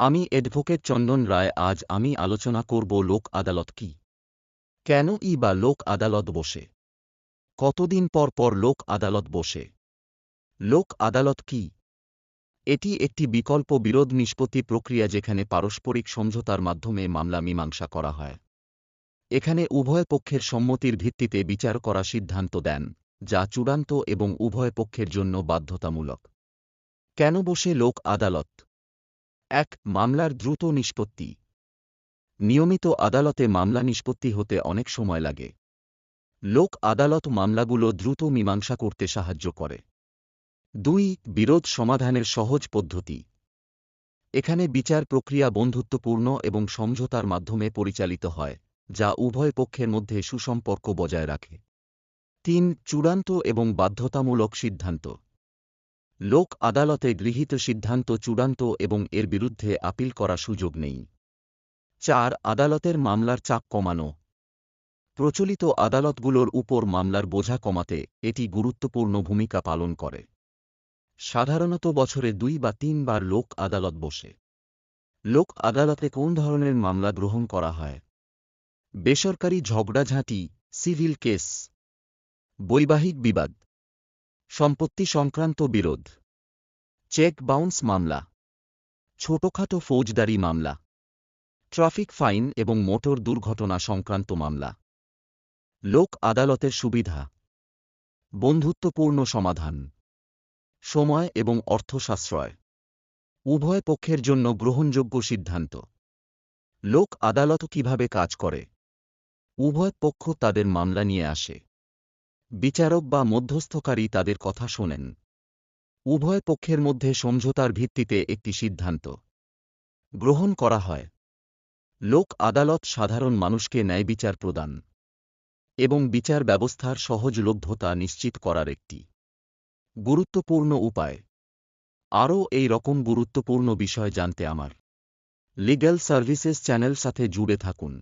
আমি অ্যাডভোকেট চন্দন রায়, আজ আমি আলোচনা করব লোক আদালত কি। কেন ই বা লোক আদালত বসে? কতদিন পর পর লোক আদালত বসে? লোক আদালত কি? এটি একটি বিকল্প বিরোধ নিষ্পত্তি প্রক্রিয়া যেখানে পারস্পরিক সমঝোতার মাধ্যমে মামলা মীমাংসা করা হয়। এখানে উভয় পক্ষের সম্মতির ভিত্তিতে বিচার করা সিদ্ধান্ত দেন, যা চূড়ান্ত এবং উভয় পক্ষের জন্য বাধ্যতামূলক। কেন বসে লোক আদালত? এক, মামলার দ্রুত নিষ্পত্তি। নিয়মিত আদালতে মামলা নিষ্পত্তি হতে অনেক সময় লাগে। লোক আদালত মামলাগুলো দ্রুত মীমাংসা করতে সাহায্য করে। দুই, বিরোধ সমাধানের সহজ পদ্ধতি। এখানে বিচার প্রক্রিয়া বন্ধুত্বপূর্ণ এবং সমঝোতার মাধ্যমে পরিচালিত হয়, যা উভয় পক্ষের মধ্যে সুসম্পর্ক বজায় রাখে। তিন, চূড়ান্ত এবং বাধ্যতামূলক সিদ্ধান্ত। লোক আদালতে গৃহীত সিদ্ধান্ত চূড়ান্ত এবং এর বিরুদ্ধে আপিল করা সুযোগ নেই। চার, আদালতের মামলার চাপ কমানো। প্রচলিত আদালতগুলোর উপর মামলার বোঝা কমাতে এটি গুরুত্বপূর্ণ ভূমিকা পালন করে। সাধারণত বছরে দুই বা তিনবার লোক আদালত বসে। লোক আদালতে কোন ধরনের মামলা গ্রহণ করা হয়? বেসরকারি ঝগড়াঝাঁটি, সিভিল কেস। বৈবাহিক বিবাদ। সম্পত্তি সংক্রান্ত বিরোধ। চেক বাউন্স মামলা। ছোটখাটো ফৌজদারি মামলা। ট্রাফিক ফাইন এবং মোটর দুর্ঘটনা সংক্রান্ত মামলা। লোক আদালতের সুবিধা। বন্ধুত্বপূর্ণ সমাধান। সময় এবং অর্থ সাশ্রয় উভয় পক্ষের জন্য গ্রহণযোগ্য সিদ্ধান্ত। লোক আদালত কীভাবে কাজ করে? উভয় পক্ষ তাদের মামলা নিয়ে আসে। বিচারক বা মধ্যস্থকারী তাদের কথা শোনেন। উভয় পক্ষের মধ্যে সমঝোতার ভিত্তিতে একটি সিদ্ধান্ত গ্রহণ করা হয়। লোক আদালত সাধারণ মানুষকে ন্যায় বিচার প্রদান এবং বিচার ব্যবস্থার সহজলভ্যতা নিশ্চিত করার একটি গুরুত্বপূর্ণ উপায়। আরও এই রকম গুরুত্বপূর্ণ বিষয় জানতে আমার লিগ্যাল সার্ভিসেস চ্যানেল সাথে জুড়ে থাকুন।